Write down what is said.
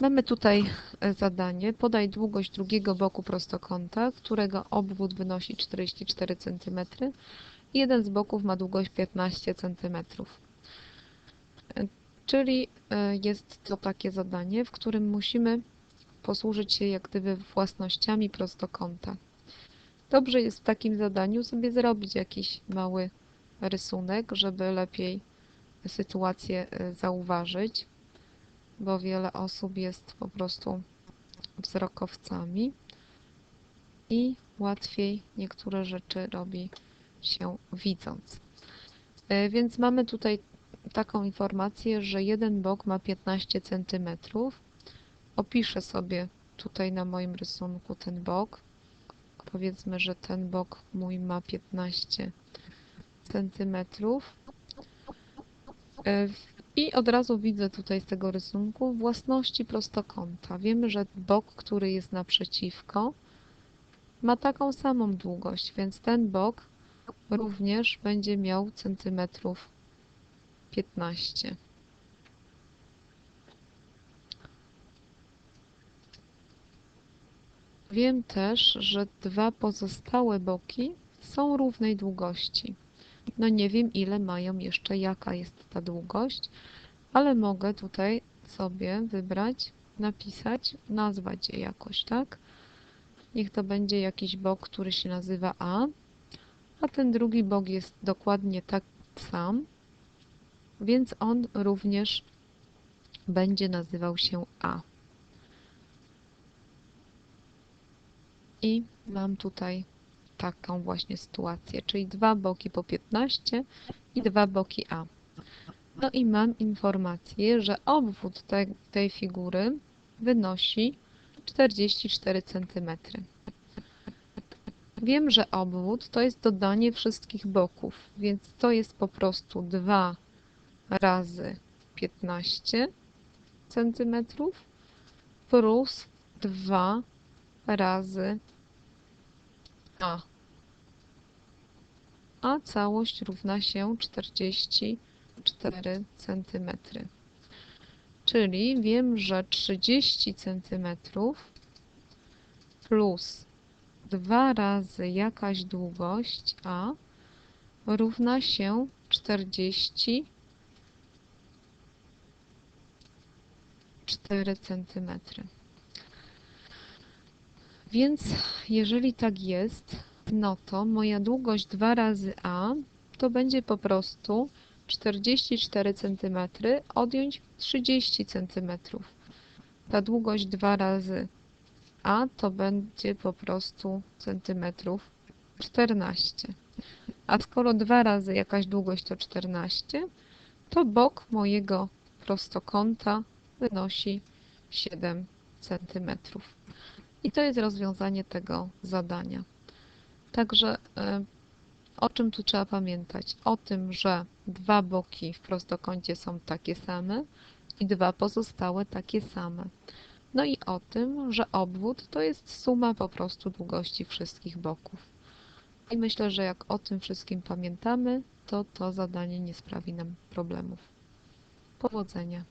Mamy tutaj e, zadanie. Podaj długość drugiego boku prostokąta, którego obwód wynosi 44 cm jeden z boków ma długość 15 cm. E, Czyli e, jest to takie zadanie, w którym musimy posłużyć się jak gdyby własnościami prostokąta. Dobrze jest w takim zadaniu sobie zrobić jakiś mały rysunek, żeby lepiej sytuację zauważyć, bo wiele osób jest po prostu wzrokowcami i łatwiej niektóre rzeczy robi się widząc. E, Więc mamy tutaj taką informację, że jeden bok ma 15 cm. Opiszę sobie tutaj na moim rysunku ten bok. Powiedzmy, że ten bok mój ma 15 centymetrów. I od razu widzę tutaj z tego rysunku własności prostokąta. Wiemy, że bok, który jest naprzeciwko, ma taką samą długość, więc ten bok również będzie miał centymetrów 15. Wiem też, że dwa pozostałe boki są równej długości. No nie wiem, ile mają jeszcze, jaka jest ta długość, ale mogę tutaj sobie wybrać, napisać, nazwać je jakoś, tak? Niech to będzie jakiś bok, który się nazywa A, a ten drugi bok jest dokładnie tak sam, więc on również będzie nazywał się A. I mam tutaj taką właśnie sytuację, czyli dwa boki po 15 i dwa boki A. No i mam informację, że obwód te, tej figury wynosi 44 cm. Wiem, że obwód to jest dodanie wszystkich boków, więc to jest po prostu 2 razy 15 cm plus 2 razy a. A całość równa się 44 cm. Czyli wiem, że 30 cm plus 2 razy jakaś długość a równa się 44 cm. Więc jeżeli tak jest, no to moja długość 2 razy a to będzie po prostu 44 cm odjąć 30 cm. Ta długość 2 razy a to będzie po prostu centymetrów 14. A skoro 2 razy jakaś długość to 14, to bok mojego prostokąta wynosi 7 centymetrów. I to jest rozwiązanie tego zadania. Także y, o czym tu trzeba pamiętać? O tym, że dwa boki w prostokącie są takie same i dwa pozostałe takie same. No i o tym, że obwód to jest suma po prostu długości wszystkich boków. I myślę, że jak o tym wszystkim pamiętamy, to to zadanie nie sprawi nam problemów. Powodzenia!